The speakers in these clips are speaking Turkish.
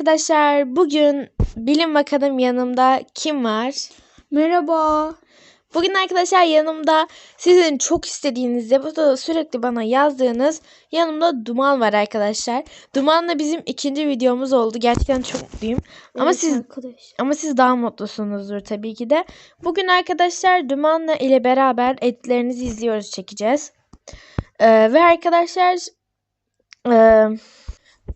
Arkadaşlar bugün bilin bakalım yanımda kim var? Merhaba. Bugün arkadaşlar yanımda sizin çok istediğiniz ve bu da sürekli bana yazdığınız yanımda Duman var arkadaşlar. Duman'la bizim ikinci videomuz oldu. Gerçekten çok mutluyum. Ama Evet siz arkadaş. ama siz daha mutlusunuzdur tabii ki de. Bugün arkadaşlar Duman'la ile beraber editlerinizi izliyoruz, çekeceğiz. Ee, ve arkadaşlar ee,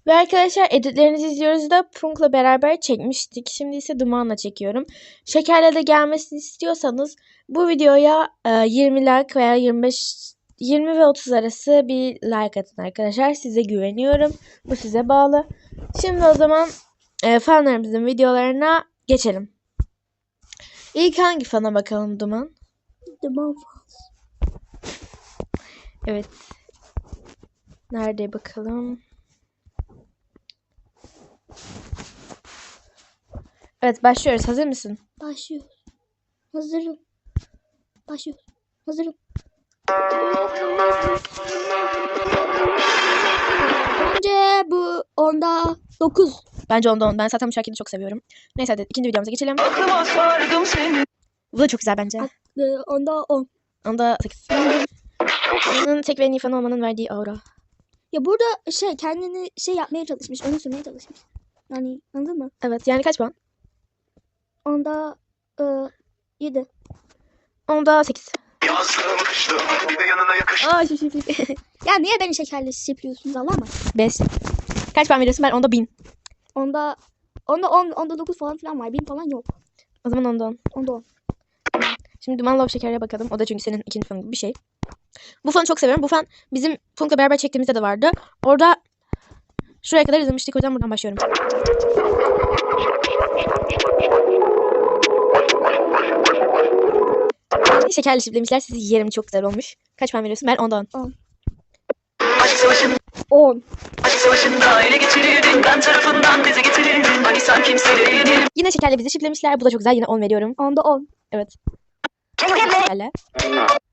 ve arkadaşlar editlerinizi izliyoruz da Punk'la beraber çekmiştik. Şimdi ise Duman'la çekiyorum. Şekerle de gelmesini istiyorsanız bu videoya e, 20 like veya 25 20 ve 30 arası bir like atın arkadaşlar. Size güveniyorum. Bu size bağlı. Şimdi o zaman e, fanlarımızın videolarına geçelim. İlk hangi fana bakalım Duman? Duman Evet. Nerede bakalım? Evet başlıyoruz. Hazır mısın? Başlıyoruz. Hazırım. Başlıyoruz. Hazırım. Bence bu onda 9. Bence onda on. Ben zaten bu şarkıyı çok seviyorum. Neyse hadi ikinci videomuza geçelim. Aklıma sardım seni. Bu da çok güzel bence. Ee, onda 10. Onda 8. Onun tek ve en iyi fan olmanın verdiği aura. Ya burada şey kendini şey yapmaya çalışmış. Onu sürmeye çalışmış. Yani anladın mı? Evet yani kaç puan? Onda e, 7. Onda 8. Yazdım kıştım bir de yanına yakıştım. Aa şu şu Ya niye beni şekerle şipliyorsunuz Allah mı? 5. Kaç puan veriyorsun? Ben onda 1000. Onda onda 10 onda 9 falan filan var. 1000 falan yok. O zaman onda 10. Onda 10. Şimdi Duman Love Şeker'e bakalım. O da çünkü senin ikinci fanın gibi bir şey. Bu fanı çok seviyorum. Bu fan bizim Punk'la beraber çektiğimizde de vardı. Orada şuraya kadar izlemiştik. O yüzden buradan başlıyorum. Şekerli şiplemişler. Sizi yerim çok güzel olmuş. Kaç puan veriyorsun? Ben ondan. Aşk savaşın, 10. aşk savaşında ele geçirildin. Ben tarafından dize getirildin. Hani sen yenilmedin. Yine şekerle bizi şiplemişler. Bu da çok güzel. Yine 10 veriyorum. Onda 10. Evet. Şekerle.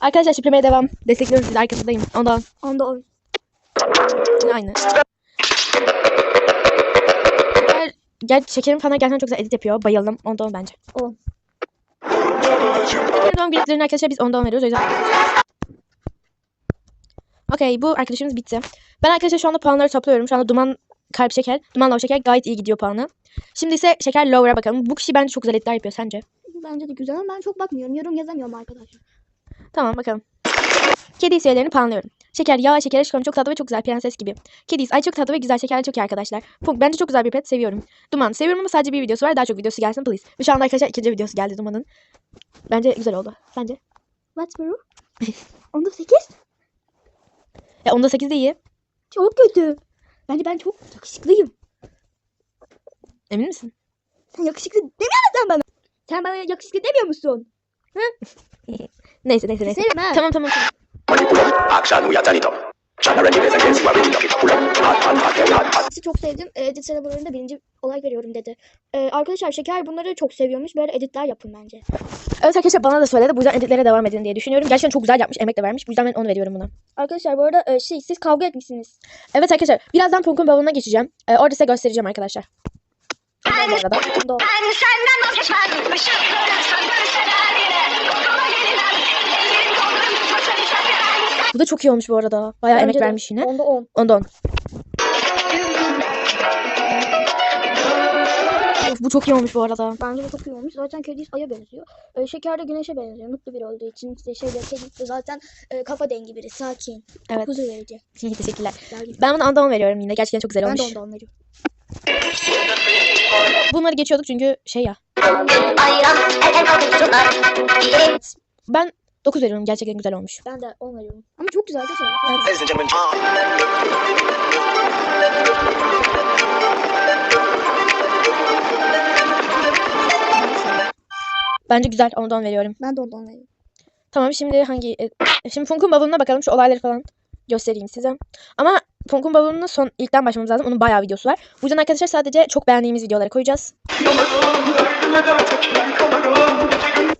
Arkadaşlar şiplemeye devam. Destekliyoruz sizi. Arkasındayım. Ondan. Onda 10. Yine aynı. Gel, şekerim falan gerçekten çok güzel edit yapıyor. Bayıldım. Ondan bence. 10. Şeker doğum günlerine arkadaşlar biz ondan veriyoruz. O yüzden. Okey bu arkadaşımız bitti. Ben arkadaşlar şu anda puanları topluyorum. Şu anda Duman Kalp Şeker, Duman Low Şeker gayet iyi gidiyor puanı. Şimdi ise Şeker Lower'a bakalım. Bu kişi bence çok güzel editler yapıyor sence? Bence de güzel ama ben çok bakmıyorum. Yorum yazamıyorum arkadaşlar. Tamam bakalım. Kedi serilerini puanlıyorum. Şeker, yağ, şeker, aşkım çok tatlı ve çok güzel prenses gibi. Kedis, ay çok tatlı ve güzel şekerli çok iyi arkadaşlar. Punk, bence çok güzel bir pet seviyorum. Duman, seviyorum ama sadece bir videosu var. Daha çok videosu gelsin please. Ve şu anda arkadaşlar ikinci videosu geldi Duman'ın. Bence güzel oldu. Sence? What's bro? Onda 8. Ya onda 8 de iyi. Çok kötü. Bence ben çok yakışıklıyım. Emin misin? Sen yakışıklı demiyor musun bana? Sen bana yakışıklı demiyor musun? Neyse neyse neyse. Senin ha. Tamam tamam tamam. Akşam uyatan itop. Çok sevdim. E, Edit serabalarında birinci olarak veriyorum dedi. Ee, arkadaşlar Şeker bunları çok seviyormuş. Böyle editler yapın bence. Evet arkadaşlar bana da söyledi. Bu yüzden editlere devam edin diye düşünüyorum. Gerçekten çok güzel yapmış. Emek de vermiş. Bu yüzden ben onu veriyorum buna. Arkadaşlar bu arada e, şey siz kavga etmişsiniz. Evet arkadaşlar. Birazdan Punk'un balonuna geçeceğim. Ee, orada size göstereceğim arkadaşlar. Ben, ben, senden vazgeçmem. Işık görürsen görsen. Bu da çok iyi olmuş bu arada. Bayağı emek Bence de. vermiş yine. Onda 10. Ondan. Of, bu çok iyi olmuş bu arada. Bence de çok iyi olmuş. Zaten kedi aya benziyor. E, şeker de güneşe benziyor. Mutlu biri olduğu için işte şeyde kedi de zaten e, kafa dengi biri. Sakin. Evet. Huzur verici. Teşekkürler. Ben buna ondan veriyorum yine. Gerçekten çok güzel Ben olmuş. de ondan on veriyorum. Bunları geçiyorduk çünkü şey ya. Ben 9 veriyorum. Gerçekten güzel olmuş. Ben de 10 veriyorum. Ama çok güzel and gentlemen Bence güzel. Ondan veriyorum. Ben de ondan veriyorum. Tamam şimdi hangi... e, Şimdi Funk'un bavuluna bakalım. Şu olayları falan göstereyim size. Ama Funk'un bavulunun son ilkten başlamamız lazım. Onun bayağı videosu var. Bu yüzden arkadaşlar sadece çok beğendiğimiz videoları koyacağız.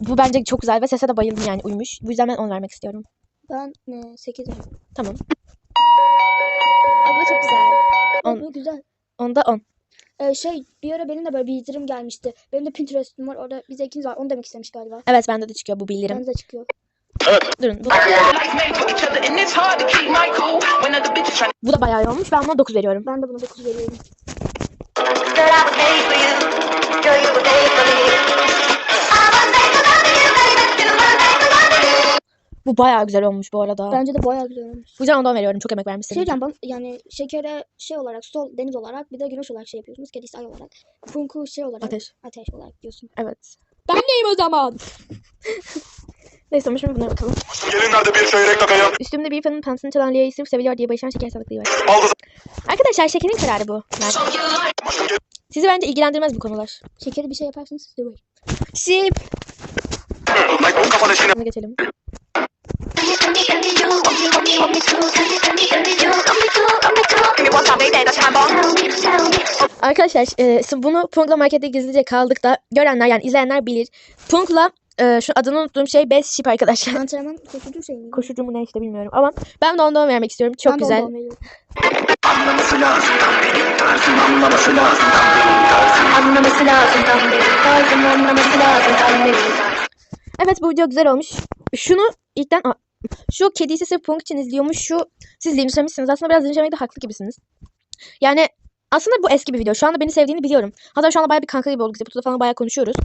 Bu bence çok güzel ve sese de bayıldım yani uymuş. Bu yüzden ben 10 vermek istiyorum. Ben e, 8 veriyorum. Tamam. Abla çok güzel. On- Abla güzel. Onda 10. Ee, şey bir ara benim de böyle bir bildirim gelmişti. Benim de Pinterest'im var. Orada bize ikimiz var. Onu demek istemiş galiba. Evet bende de çıkıyor bu bildirim. Bende de çıkıyor. Durun. Bu, bu da bayağı iyi olmuş. Ben buna 9 veriyorum. Ben de buna 9 veriyorum. Bu bayağı güzel olmuş bu arada. Bence de bayağı güzel olmuş. Bu yüzden ondan veriyorum. Çok emek vermişsin. Şey diyeceğim ben yani şekere şey olarak sol deniz olarak bir de güneş olarak şey yapıyorsunuz. Kedisi ay olarak. Funku şey olarak. Ateş. Ateş olarak diyorsun. Evet. Ben neyim o zaman? Neyse ama şimdi bunlara bakalım. Gelinlerde bir çeyrek takaya Üstümde bir fanın pansını çalan Lia'yı sırf seviliyor diye başlayan şeker salaklığı var. aldı. Arkadaşlar şekerin kararı bu. Yani sizi bence ilgilendirmez bu konular. Şekeri bir şey yaparsınız siz de buyurun. İşine Bunu geçelim. Arkadaşlar e, bunu Punk'la markette gizlice kaldık da görenler yani izleyenler bilir. Punk'la e, şu adını unuttuğum şey Best Ship arkadaşlar. Antrenman koşucu şey mi? Koşucu mu ne işte bilmiyorum ama ben de ondan vermek istiyorum. Çok Ben güzel. Anlaması lazım tam benim tarzım anlaması lazım tam benim tarzım Anlaması lazım tam benim tarzım anlaması lazım tam benim Evet bu video güzel olmuş. Şunu ilkten Aa, şu kedisi sırf Punk için izliyormuş. Şu siz linçlemişsiniz. Aslında biraz linçlemekte haklı gibisiniz. Yani aslında bu eski bir video. Şu anda beni sevdiğini biliyorum. Hatta şu anda bayağı bir kanka gibi olduk. Zeputu'da falan bayağı konuşuyoruz.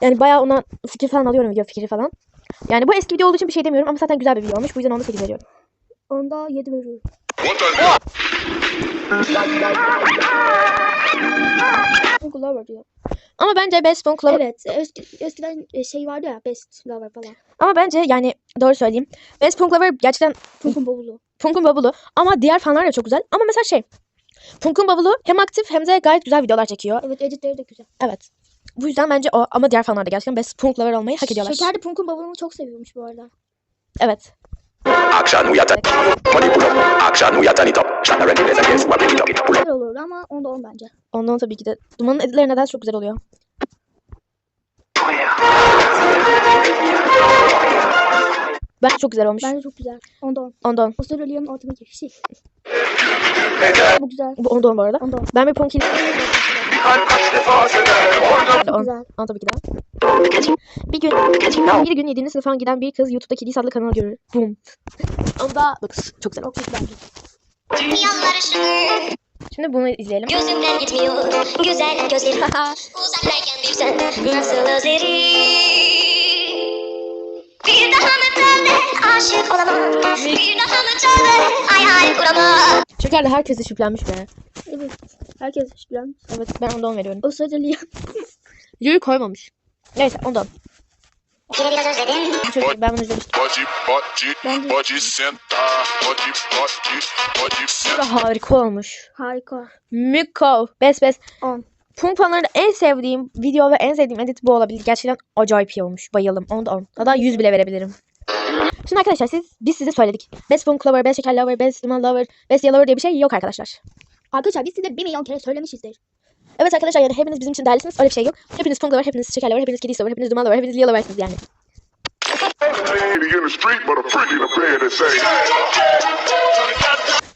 Yani bayağı ona fikir falan alıyorum video fikri falan. Yani bu eski video olduğu için bir şey demiyorum ama zaten güzel bir video olmuş. Bu yüzden ona 8 veriyorum. Onda 7 veriyorum. Funku Lover diyor. Ama bence Best Punk Lover Evet. Eski, eskiden e, şey vardı ya Best Lover falan. Ama bence yani doğru söyleyeyim. Best Punk Lover gerçekten Funk'un bavulu. Punk'un bavulu. Ama diğer fanlar da çok güzel. Ama mesela şey. Punk'un bavulu hem aktif hem de gayet güzel videolar çekiyor. Evet editleri de güzel. Evet. Bu yüzden bence o ama diğer fanlar da gerçekten Best Punk Lover olmayı hak ediyorlar. Şeker de Punk'un bavulunu çok seviyormuş bu arada. Evet. Akşam uyatan Manipula Akşam uyatan itop Şana rendine zekes Wabini toki Pula Güzel olurdu ama onda 10 bence. Ondan tabii ki de. Dumanın editleri neden çok güzel oluyor. Bence çok güzel olmuş. Bence çok güzel. Onda 10. Ondan. Avustralya'nın ortama girişi. bu güzel. Bu ondan bu arada. Onda 10. Ben bir Punk'in Çok on. güzel. On tabii ki de. Bir gün, bir gün 7. sınıfa giden bir kız YouTube'da Kedi adlı kanalı görür. Boom. Onda dokuz. Çok güzel. Çok güzel. Şimdi bunu izleyelim. Gözümden gitmiyor güzel gözlerin Uzaktayken bir sen nasıl özlerim Bir daha mı böyle aşık olamam Bir daha mı böyle hayal kuramam Şeker de herkese şüphelenmiş be. Evet. Herkes şüphelen. Evet ben ondan veriyorum. Avustralya. Videoyu koymamış. Neyse ondan. Seni biraz özledim. Ben bunu izlemiştim. Bacı bacı bacı senta Bacı bacı bacı Bu senta da harika olmuş. Harika. Mükov. Best best. 10. Punk fanlarında en sevdiğim video ve en sevdiğim edit bu olabilir. Gerçekten acayip iyi olmuş. Bayıldım. Onu da 10. Hatta 100 bile verebilirim. Şimdi arkadaşlar siz, biz size söyledik. Best Punk Lover, Best Şeker Lover, Best Limon Lover, Best Yellow Lover diye bir şey yok arkadaşlar. Arkadaşlar biz size 1 milyon kere söylemişizdir. Evet arkadaşlar yani hepiniz bizim için değerlisiniz. Öyle bir şey yok. Hepiniz Punk Lover, hepiniz Şeker Lover, hepiniz Kedi Lover, hepiniz Duman Lover, hepiniz Yellow Lover'siniz yani.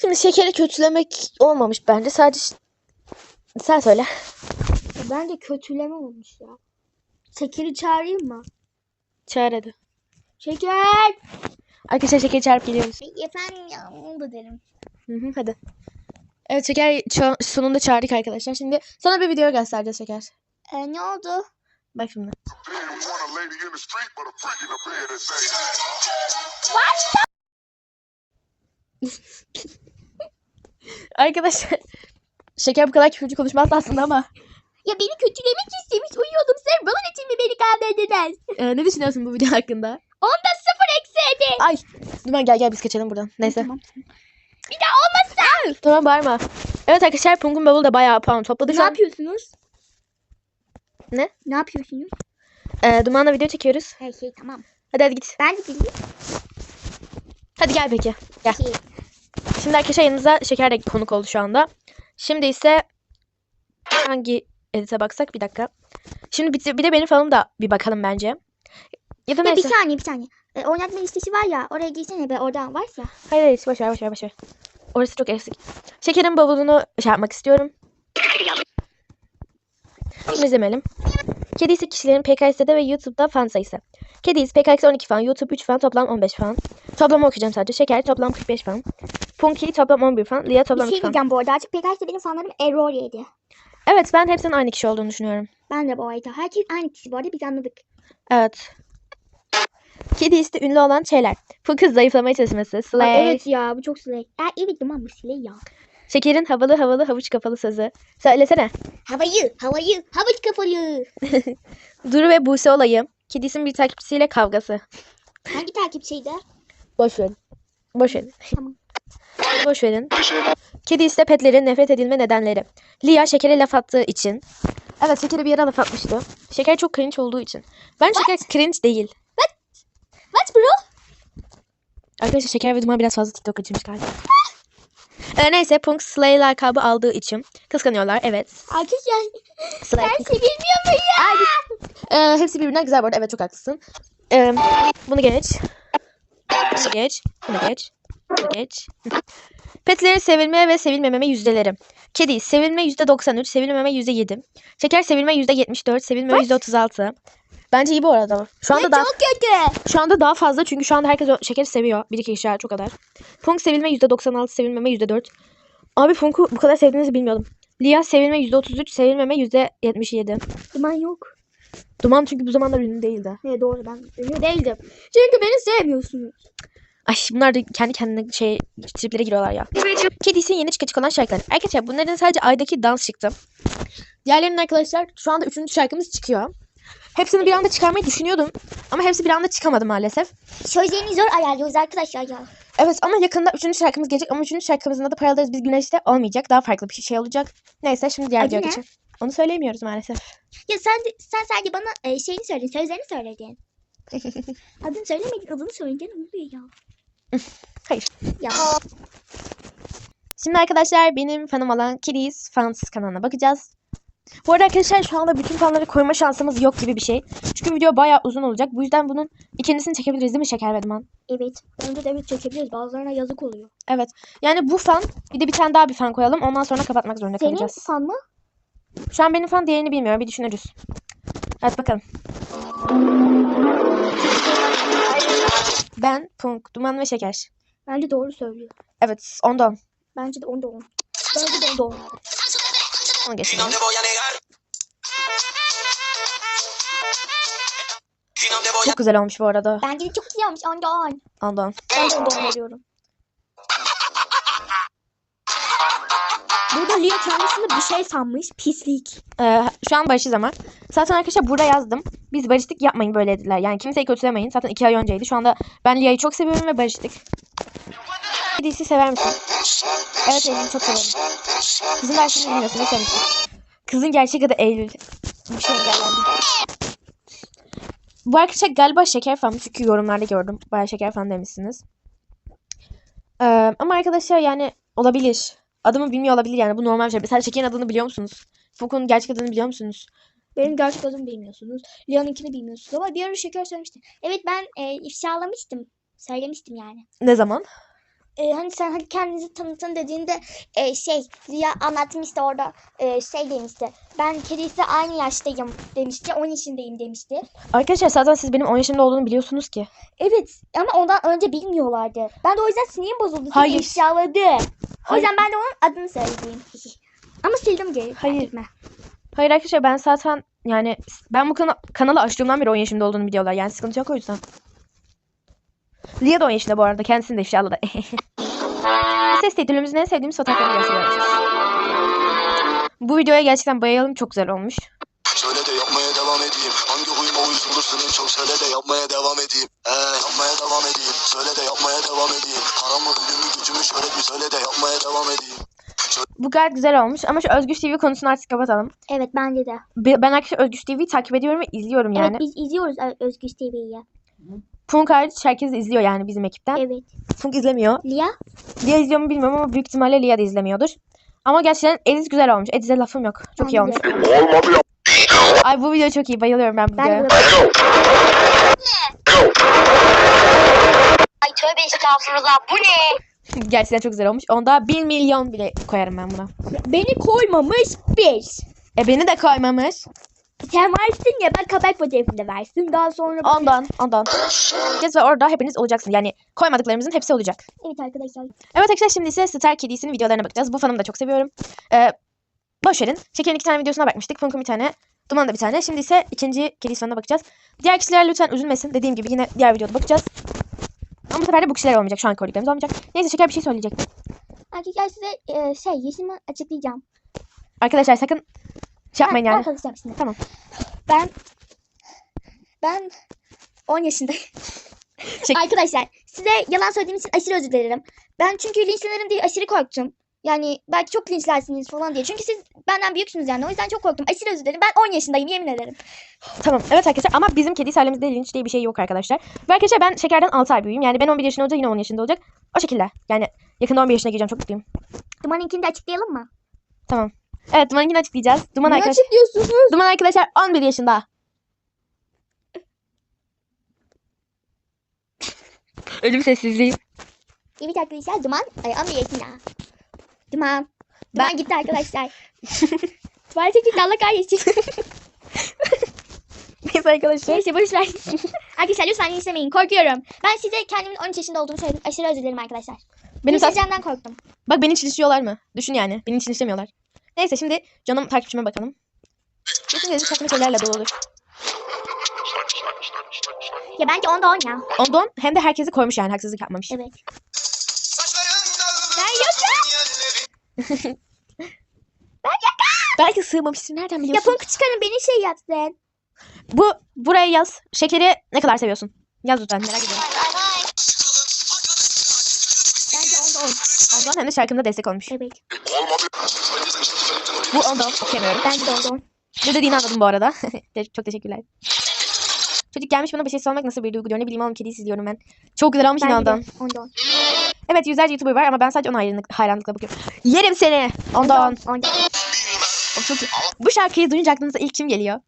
Şimdi şekeri kötülemek olmamış bence. Sadece sen söyle. Bence kötüleme olmuş ya. Şekeri çağırayım mı? Çağır hadi. Şeker. Arkadaşlar şekeri çağırıp geliyoruz. Efendim ya onu da derim. Hı hı, hadi. Evet Şeker sonunda çağırdık arkadaşlar. Şimdi sana bir video göstereceğiz Şeker. E, ne oldu? Bak şimdi. Arkadaşlar Şeker bu kadar küfürcü konuşmazdı aslında ama. Ya beni kötülemek istemiş uyuyordum sırf bunun için mi beni kandırdınız? Ee, ne düşünüyorsun bu video hakkında? Onda sıfır eksi yedi. Ay. Duman gel gel biz kaçalım buradan. Neyse. Tamam. Bir daha olmazsa. Tamam bağırma. Evet arkadaşlar Punk'un Bavul da bayağı puan topladı. Ne Şu an, yapıyorsunuz? Ne? Ne yapıyorsunuz? e, Duman'la video çekiyoruz. Her şey tamam. Hadi hadi git. Ben de bildim Hadi gel peki. Gel. ki. Şimdi arkadaşlar yanımıza Şeker de konuk oldu şu anda. Şimdi ise hangi edite baksak bir dakika. Şimdi bir, bir de benim falım da bir bakalım bence. Ya da Ya bir neyse. saniye bir saniye. E, oynatma listesi var ya. Oraya girsene be. Oradan var ya. Hayır hayır boş ver boş ver boş ver. Orası çok eksik. Şekerin bavulunu şey yapmak istiyorum. Şimdi izlemeyelim. Kedisi kişilerin PKS'de ve YouTube'da fan sayısı. Kedis PKX 12 fan, YouTube 3 fan, toplam 15 fan. Toplamı okuyacağım sadece. Şeker toplam 45 fan. Punky toplam 11 fan. Lia Bir toplam şey 2 fan. diyeceğim bu arada. Artık PKX'de benim fanlarım error yedi. Evet ben hepsinin aynı kişi olduğunu düşünüyorum. Ben de bu arada. Herkes aynı kişi bu arada. Biz anladık. Evet. Kedi isti ünlü olan şeyler. Kız zayıflamaya çalışması. Slay. evet ya bu çok slay. Ya evet tamam bu slay ya. Şekerin havalı havalı havuç kafalı sözü. Söylesene. Havayı, havayı, havuç kafalı. Duru ve Buse olayı. Kedisinin bir takipçisiyle kavgası. Hangi takipçiydi? Boş verin. Boş verin. Tamam. Boş verin. Kedi ise petlerin nefret edilme nedenleri. Lia şekere laf attığı için. Evet şekere bir yere laf atmıştı. Şeker çok cringe olduğu için. Ben şeker cringe değil. What bro? Arkadaşlar şeker ve duman biraz fazla TikTok açılmış galiba. Ee, neyse Punk Slay lakabı aldığı için kıskanıyorlar. Evet. Arkadaşlar Slay. ben sevilmiyor mu ya? Ee, hepsi birbirinden güzel bu arada. Evet çok haklısın. Ee, bunu geç. Bunu geç. Bunu geç. Bunu geç. Petlerin sevilme ve sevilmememe yüzdeleri. Kedi sevilme %93, sevilmeme %7. Şeker sevilme %74, sevilmeme %36. Bence iyi bu arada. Şu anda daha Çok kötü. şu anda daha fazla çünkü şu anda herkes o şekeri seviyor. Bir iki kişi çok kadar. Punk sevilme %96, sevilmeme %4. Abi Punk'u bu kadar sevdiğinizi bilmiyordum. Lia sevilme %33, sevilmeme %77. Duman yok. Duman çünkü bu zamanlar ünlü değildi. Ne doğru ben ünlü değildim. Çünkü beni sevmiyorsunuz. Ay bunlar da kendi kendine şey triplere giriyorlar ya. Kedisinin yeni çıkacak olan şarkıları. Arkadaşlar bunların sadece aydaki dans çıktı. Diğerlerinin arkadaşlar şu anda üçüncü şarkımız çıkıyor. Hepsini bir anda çıkarmayı düşünüyordum. Ama hepsi bir anda çıkamadı maalesef. Sözlerini zor ayarlıyoruz arkadaşlar ya. Evet ama yakında üçüncü şarkımız gelecek. Ama üçüncü şarkımızın adı Paralarız Biz Güneş'te olmayacak. Daha farklı bir şey olacak. Neyse şimdi diğer ne? geçelim. Onu söyleyemiyoruz maalesef. Ya sen sen sadece bana e, şeyini söyledin, sözlerini söyledin. adını söylemedin, adını söyleyince ne oluyor ya? Hayır. Ya Şimdi arkadaşlar benim fanım olan Kiddies Fans kanalına bakacağız. Bu arada arkadaşlar şu anda bütün fanları koyma şansımız yok gibi bir şey. Çünkü video bayağı uzun olacak. Bu yüzden bunun ikincisini çekebiliriz değil mi Şeker ve Duman? evet. Önce de evet çekebiliriz. Bazılarına yazık oluyor. Evet. Yani bu fan bir de bir tane daha bir fan koyalım. Ondan sonra kapatmak zorunda Senin kalacağız. fan mı? Şu an benim fan diğerini bilmiyorum. Bir düşünürüz. Hadi bakalım. Ben, Punk, Duman ve Şeker. Bence doğru söylüyor. Evet ondan. Bence de onda on. Bence de onda on. Onu geçelim. Çok güzel olmuş bu arada. Bence de çok güzel olmuş onda on. Ondan. Ben de onda on veriyorum. Burada Lia kendisini bir şey sanmış. Pislik. Ee, şu an barışız ama. Zaten arkadaşlar burada yazdım. Biz barıştık yapmayın böyle dediler. Yani kimseyi kötülemeyin. Zaten iki ay önceydi. Şu anda ben Lia'yı çok seviyorum ve barıştık. Kedisi sever misin? Evet Eylül'ü çok severim. Kızın dersini bilmiyorsun. Ne sevmişsin? Kızın gerçek adı Eylül. Bir şey engellendi. Bu arkadaşlar galiba şeker fan çünkü yorumlarda gördüm. Bayağı şeker fan demişsiniz. Ee, ama arkadaşlar yani olabilir. Adımı bilmiyor olabilir yani bu normal bir şey. Mesela şekerin adını biliyor musunuz? Fukun gerçek adını biliyor musunuz? Benim gerçek adımı bilmiyorsunuz. Lia'nınkini bilmiyorsunuz ama bir ara şeker söylemiştim. Evet ben e, ifşalamıştım. Söylemiştim yani. Ne zaman? E, hani sen hadi kendinizi tanıtın dediğinde e, şey Lia anlatmıştı orada e, şey demişti. Ben kedisi aynı yaştayım demişti. 10 yaşındayım demişti. Arkadaşlar zaten siz benim 10 yaşımda olduğunu biliyorsunuz ki. Evet ama ondan önce bilmiyorlardı. Ben de o yüzden sinirim bozuldu. Hayır. ifşaladı. O yüzden ben de onun adını söyledim. ama sildim geri. Hayır. Hayır arkadaşlar ben zaten yani ben bu kana- kanalı açtığımdan beri 10 yaşımda olduğunu biliyorlar. Yani sıkıntı yok o yüzden. Lia da 10 yaşında bu arada. Kendisini de ifşaladı. Ses titülümüzün en sevdiğimiz fotoğrafları gösteriyoruz. Bu videoya gerçekten bayıldım. Çok güzel olmuş. Söyle de yapmaya devam edeyim. Hangi huyuma uyuz bulursun en çok söyle de yapmaya devam edeyim. Ee, yapmaya devam edeyim. Söyle de yapmaya devam edeyim. Param mı ölümü gücümü şöhret mi söyle de yapmaya devam edeyim. Bu gayet güzel olmuş ama şu Özgüç TV konusunu artık kapatalım. Evet bence de. Be- Ben arkadaşlar Özgüç TV'yi takip ediyorum ve izliyorum yani. Evet biz izliyoruz Ö- Özgür TV'yi. Punk hariç herkes izliyor yani bizim ekipten. Evet. Punk izlemiyor. Lia? Lia izliyor mu bilmiyorum ama büyük ihtimalle Lia da izlemiyordur. Ama gerçekten Ediz güzel olmuş. Ediz'e lafım yok. Çok iyi olmuş. Olmadı ya. Ay bu video çok iyi. Bayılıyorum ben bu Ben videoya. de Ay tövbe estağfurullah bu ne? Gerçekten çok güzel olmuş. Onda 1 milyon bile koyarım ben buna. Beni koymamış bir. E beni de koymamış. Sen varsın ya ben kapak fotoğrafını versin. Daha sonra... Ondan, ondan. Gez ve orada hepiniz olacaksınız. Yani koymadıklarımızın hepsi olacak. Evet arkadaşlar. Evet arkadaşlar şimdi ise Star Kedisi'nin videolarına bakacağız. Bu fanımı da çok seviyorum. Ee, boş verin. Şeker'in iki tane videosuna bakmıştık. Funk'un bir tane. Duman'ın da bir tane. Şimdi ise ikinci Kedisi fanına bakacağız. Diğer kişiler lütfen üzülmesin. Dediğim gibi yine diğer videoda bakacağız. Ama bu sefer de bu kişiler olmayacak. Şu an gördüklerimiz olmayacak. Neyse Şeker bir şey söyleyecekti. Arkadaşlar size e, şey yeşilimi açıklayacağım. Arkadaşlar sakın şey yapmayın Ben- Ben yani. konuşacağım şimdi. Tamam. Ben ben 10 yaşındayım. Şey- Arkadaşlar size yalan söylediğim için aşırı özür dilerim. Ben çünkü linçlenirim diye aşırı korktum. Yani belki çok linçlersiniz falan diye. Çünkü siz benden büyüksünüz yani. O yüzden çok korktum. Aşırı özür dilerim. Ben 10 yaşındayım yemin ederim. Tamam. Evet arkadaşlar ama bizim kedi ailemizde linç diye bir şey yok arkadaşlar. Ve arkadaşlar ben Şeker'den 6 ay büyüğüm. Yani ben 11 yaşında olacak yine 10 yaşında olacak. O şekilde. Yani yakında 11 yaşına gireceğim. Çok mutluyum. Duman'ınkini de açıklayalım mı? Tamam. Evet Duman'ınkini açıklayacağız. Duman Ne arkadaşlar. açıklıyorsunuz? Duman arkadaşlar 11 yaşında. Ölüm sessizliği. Evet arkadaşlar Duman ay, 11 yaşında. Duman. Duman Ben- gitti arkadaşlar. Tuvalete gitti Allah kahretsin. Neyse arkadaşlar. Neyse boş ver. arkadaşlar lütfen linçlemeyin. Korkuyorum. Ben size kendimin 13 yaşında olduğumu söyledim. Aşırı özür dilerim arkadaşlar. Benim Linçleneceğimden korktum. Bak beni çilişiyorlar mı? Düşün yani. Beni çilişemiyorlar. Neyse şimdi canım takipçime bakalım. Kesin gözü saçma şeylerle doludur. Ya bence onda 10 ya. Ondan hem de herkesi koymuş yani haksızlık yapmamış. Evet. Ben yokum. Belki sığmamışsın nereden Ya biliyorsun? Punk çıkarın beni şey yapsın. Bu buraya yaz. Şekeri ne kadar seviyorsun? Yaz lütfen merak ediyorum. Bence onda 10. Ondan hem de şarkımda destek olmuş. Evet. Bu ondan okuyamıyorum. Bence de 10. Ne dediğini anladım bu arada. Çok teşekkürler. Çocuk gelmiş bana bir şey sormak nasıl bir duygu diyor. Ne bileyim oğlum kediyi izliyorum ben. Çok güzel olmuş inandan. de onda 10. Evet yüzlerce YouTuber var ama ben sadece ona hayranlık, hayranlıkla bakıyorum. Yerim seni. Ondan. Onda 10. O çok. Bu şarkıyı duyunca aklınıza ilk kim geliyor?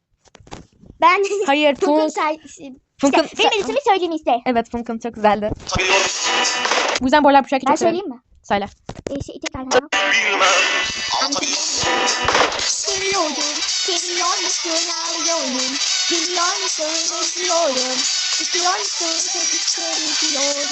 Ben Hayır. Funk'un. İşte, benim ismimi söyleyeyim iste. Evet Funk'un çok güzeldi. Bu yüzden bu aralar bu şarkıyı Ben çok severim. söyleyeyim mi? Söyle. Ee, şey, tekrardan. Seviyorum, seviyor musun ağlıyorum. Biliyor musun sevdiklerim biliyorum.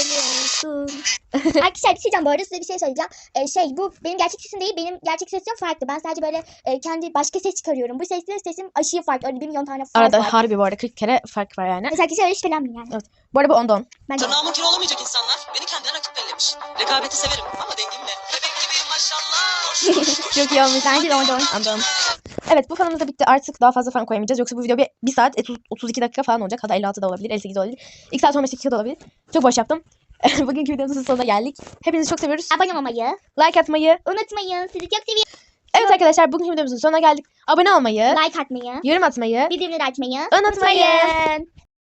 Ölüyorsun. Arkadaşlar bir şey diyeceğim bu arada size bir şey söyleyeceğim. Ee, şey bu benim gerçek sesim değil benim gerçek sesim farklı. Ben sadece böyle e, kendi başka ses çıkarıyorum. Bu sesle sesim aşırı farklı. Öyle bir milyon tane fark Arada var. harbi bu arada 40 kere fark var yani. Mesela arkadaşlar öyle şüphelenmeyin yani. Bu arada bu ondan. Bence Tırnağımın kiri olamayacak insanlar beni kendine rakip bellemiş. Rekabeti severim ama dengimle. Bebek gibi maşallah. Çok iyi olmuş. Bence de ondan. Ondan. Evet bu fanımız da bitti. Artık daha fazla fan koyamayacağız. Yoksa bu video bir, bir saat 30 32 dakika falan olacak. Hatta 56 da olabilir. 58 de olabilir. 2 saat 15 dakika da olabilir. Çok boş yaptım. Bugünkü videomuzun sonuna geldik. Hepinizi çok seviyoruz. Abone olmayı Like atmayı. unutmayın. Sizi çok seviyorum. Evet arkadaşlar bugünkü videomuzun sonuna geldik. Abone olmayı. Like atmayı. Yorum atmayı. Bildirimleri açmayı Unutmayın. unutmayın.